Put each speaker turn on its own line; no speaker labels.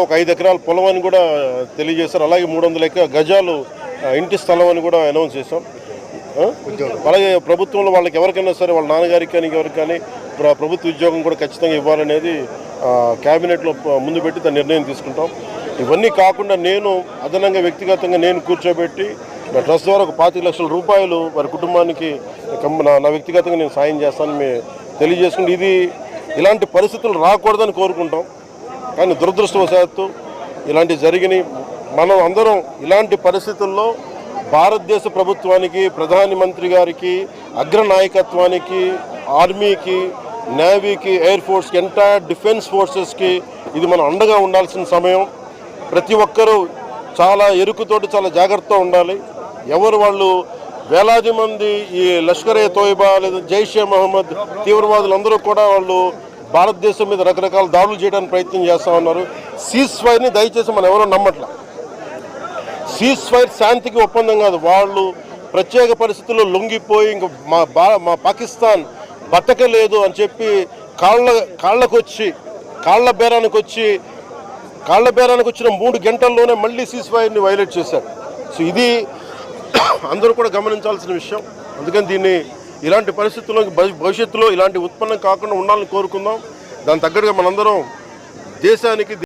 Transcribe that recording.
ఒక ఐదు ఎకరాల పొలం అని కూడా తెలియజేశారు. అలాగే మూడు వందల గజాలు ఇంటి స్థలం అని కూడా అనౌన్స్ చేశాం? అలాగే ప్రభుత్వంలో వాళ్ళకి ఎవరికైనా సరే వాళ్ళ నాన్నగారికి కానీ ఎవరికి కానీ ప్ర- ప్రభుత్వ ఉద్యోగం కూడా ఖచ్చితంగా ఇవ్వాలనేది క్యాబినెట్లో ముందు పెట్టి దాని నిర్ణయం తీసుకుంటాం. ఇవన్నీ కాకుండా నేను అదనంగా వ్యక్తిగతంగా నేను కూర్చోబెట్టి నా ట్రస్ట్ ద్వారా ఒక పాతిక లక్షల రూపాయలు వారి కుటుంబానికి నా వ్యక్తిగతంగా నేను సాయం చేస్తానని తెలియజేసుకుంటే ఇది ఇలాంటి పరిస్థితులు రాకూడదని కోరుకుంటాం. కానీ దురదృష్టవశాత్తు ఇలాంటివి జరిగినాయి మనం అందరం ఇలాంటి పరిస్థితుల్లో భారతదేశ ప్రభుత్వానికి ప్రధానమంత్రి గారికి అగ్ర నాయకత్వానికి ఆర్మీకి నేవీకి ఎయిర్ ఫోర్స్కి ఎంటైర్ డిఫెన్స్ ఫోర్సెస్కి ఇది మనం అండగా ఉండాల్సిన సమయం. ప్రతి ఒక్కరూ చాలా ఎరుకుతోటి చాలా జాగ్రత్తగా ఉండాలి. ఎవరు వాళ్ళు వేలాది మంది ఈ లష్కర్ ఏ తోయిబా లేదా జైషే మహమ్మద్ తీవ్రవాదులందరూ కూడా వాళ్ళు భారతదేశం మీద రకరకాల దాడులు చేయడానికి ప్రయత్నం చేస్తూ ఉన్నారు సీజ్ ఫైర్ని దయచేసి మనం ఎవరో నమ్మట్లా? సీజ్ ఫైర్ శాంతికి ఒప్పందం కాదు. వాళ్ళు ప్రత్యేక పరిస్థితుల్లో లొంగిపోయి ఇంక మా బా మా పాకిస్తాన్ బతకలేదు అని చెప్పి కాళ్ళ కాళ్ళకొచ్చి కాళ్ళ బేరానికి వచ్చి కాళ్ళ బేరానికి వచ్చిన మూడు గంటల్లోనే మళ్ళీ సీజ్ ఫైర్ని వైలేట్ చేశారు. సో ఇది అందరూ కూడా గమనించాల్సిన విషయం. అందుకని దీన్ని ఇలాంటి పరిస్థితుల్లో భవిష్యత్తులో ఇలాంటి ఉత్పన్నం కాకుండా ఉండాలని కోరుకుందాం. దాని తగ్గట్టుగా మనందరం దేశానికి